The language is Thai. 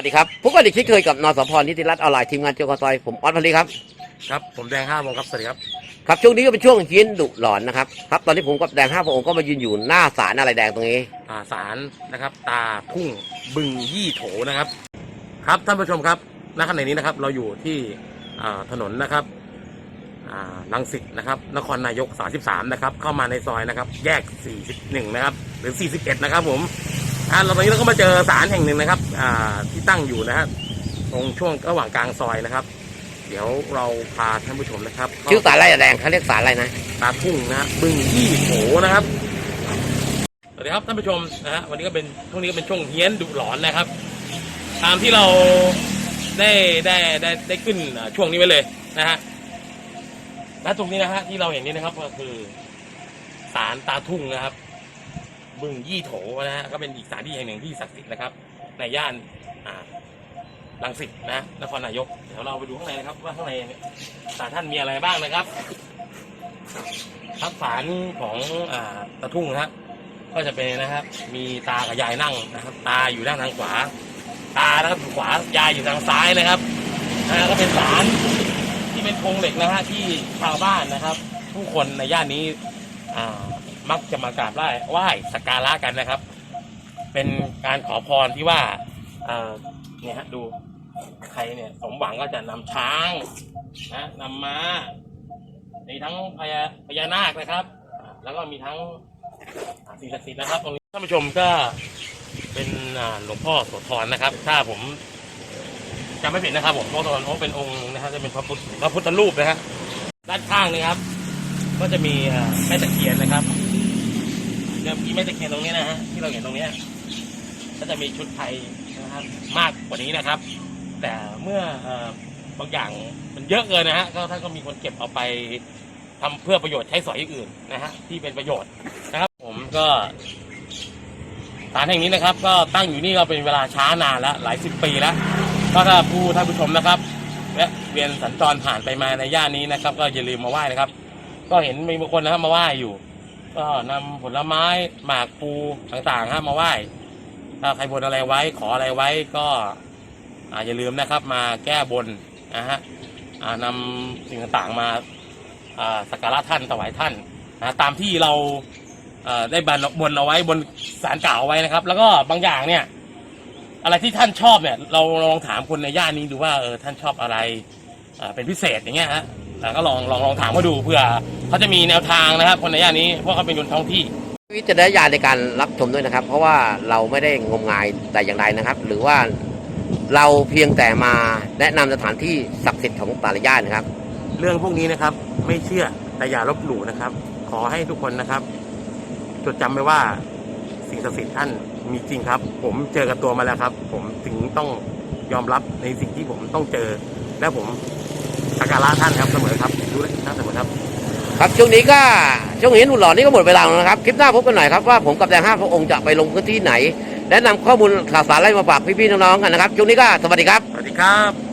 วัสดีครับพบกันอีกเช่นเคยกับนสพนิติรัตน์ออนไลน์ทีมงานเจ้ากอซอยผมออสพลีครับครับผมแดงห้าวงครับสวัสดีครับครับช่วงนี้ก็เป็นช่วงเย็นดุหลอนนะครับครับตอนนี้ผมกับแดงห้าพระองค์ก็มายืนอยู่หน้าศาลอะไรแดงตรงนี้อ่าสารนะครับ ตาทุ่งบึงยี่โถนะครับ ครับท่านผู้ชมครับณขณะนี้นะครับ เราอยู่ที่อ่าถนนนะครับอ่าลังสิตนะครับ นครนายก 33 นะครับ เข้ามาในซอยนะครับ แยก 41 นะครับ หรือ 41 นะครับผม อ่าเราตอนนี้เราก็มาเจอศาลแห่งหนึ่งนะครับ อ่าที่ตั้งอยู่นะฮะตรงช่วงระหว่างกลางซอยนะครับ เดี๋ยวเราพาท่านผู้ชมนะครับเข้าชื่อศาลอะไรอะแดงเขาเรียกศาลอะไรนะตาทุ่งนะฮะบึงยี่โถนะครับสวัสดีครับท่านผู้ชมนะฮะวันนี้ก็เป็นช่วงนี้ก็เป็นช่วงเฮี้ยนดุหลอนนะครับ ตามที่เราได้ได้ได้ได้ขึ้นอ่าช่วงนี้ไว้เลยนะฮะและตรงนี้นะฮะที่เราเห็นนี่นะครับก็คือศาลตาทุ่งนะครับ บึงยี่โถนะฮะก็เป็นอีกสถานที่แห่งหนึ่งที่ศักดิ์สิทธิ์นะครับ ในย่านอ่าลังสิตนะนครนายกเดี๋ยวเราไปดูข้างในนะครับ ว่าข้างในศาลท่านมีอะไรบ้างนะครับครับศาลของอ่าตะทุ่งนะฮะก็จะเป็นนะครับ มีตากับยายนั่งนะครับ ตาอยู่ด้านทางขวา ตานะครับอยู่ขวายายอยู่ทางซ้ายนะครับนะก็เป็นศาลที่เป็นโครงเหล็กนะฮะที่ชาวบ้านนะครับ ผู้คนในย่านนี้อ่า มักจะมากราบไหว้ไหว้สักการะกันนะครับ เป็นการขอพรที่ว่าเนี่ยฮะดูใครเนี่ยสมหวังก็จะนำช้างนะนำม้ามีทั้งพญาพญานาคนะครับ แล้วก็มีทั้งสิ่งศักดิ์สิทธิ์นะครับตรงนี้ท่านผู้ชมก็เป็นหลวงพ่อโสธรนะครับ ถ้าผมจำไม่ผิดนะครับผมพ่อโสธรเขาเป็นองค์นะฮะจะเป็นพระพุทธพระพุทธรูปนะฮะด้านข้างนี่ครับ ก็จะมีแม่ตะเคียนนะครับ เดี๋ยวมีแม่ตะเคียนตรงนี้นะฮะที่เราเห็นตรงเนี้ยก็จะมีชุดไทยนะครับมากกว่านี้นะครับ แต่เมื่ออบางอย่างมันเยอะเกินนะฮะก็ท่านก็มีคนเก็บเอาไปทำเพื่อประโยชน์ใช้สอยอื่นนะฮะที่เป็นประโยชน์นะครับ ผมก็ศาลแห่งนี้นะครับ ก็ตั้งอยู่นี่ก็เป็นเวลาช้านานแล้วหลายสิบปีแล้วก็ถ้าผู้ท่านผู้ชมนะครับและเวียนสัญจรผ่านไปมาในย่านนี้นะครับ ก็อย่าลืมมาไหว้นะครับ ก็เห็นมีบางคนนะครับมาไหว้อยู่ ก็นำผลไม้หมากภูต่างๆฮะมาไหว้ถ้าใครบนอะไรไว้ขออะไรไว้ก็อ่าอย่าลืมนะครับมาแก้บนนะฮะอ่านำสิ่งต่างๆมาอ่าสักการะท่านถวายท่านนะตามที่เราเอ่อได้บันบนเอาไว้บนสารกล่าวเอาไว้นะครับ แล้วก็บางอย่างเนี่ย อะไรที่ท่านชอบเนี่ย เราลองถามคนในย่านนี้ดูว่าเออท่านชอบอะไรอ่าเป็นพิเศษอย่างเงี้ยฮะแล้วก็ลองลองลองถามเขาดูเพื่อ เขาจะมีแนวทางนะครับ คนในย่านนี้เพราะเขาเป็นคนท้องที่ วิจารณญาณในการรับชมด้วยนะครับ เพราะว่าเราไม่ได้งมงายแต่อย่างใดนะครับ หรือว่าเราเพียงแต่มาแนะนำสถานที่ศักดิ์สิทธิ์ของแต่ละย่านนะครับ เรื่องพวกนี้นะครับ ไม่เชื่อแต่อย่าลบหลู่นะครับ ขอให้ทุกคนนะครับจดจำไว้ว่าสิ่งศักดิ์สิทธิ์ท่านมีจริงครับ ผมเจอกับตัวมาแล้วครับ ผมถึงต้องยอมรับในสิ่งที่ผมต้องเจอ และผมสักการะท่านครับเสมอครับดูแลท่านเสมอครับ ครับช่วงนี้ก็ช่วงเห็นหุ่นหล่อนี่ก็หมดเวลาแล้วนะครับ คลิปหน้าพบกันหน่อยครับว่าผมกับแดงห้าพระองค์จะไปลงพื้นที่ไหน แนะนำข้อมูลข่าวสารอะไรมาฝากพี่ๆน้องๆกันนะครับช่วงนี้ก็สวัสดีครับ สวัสดีครับ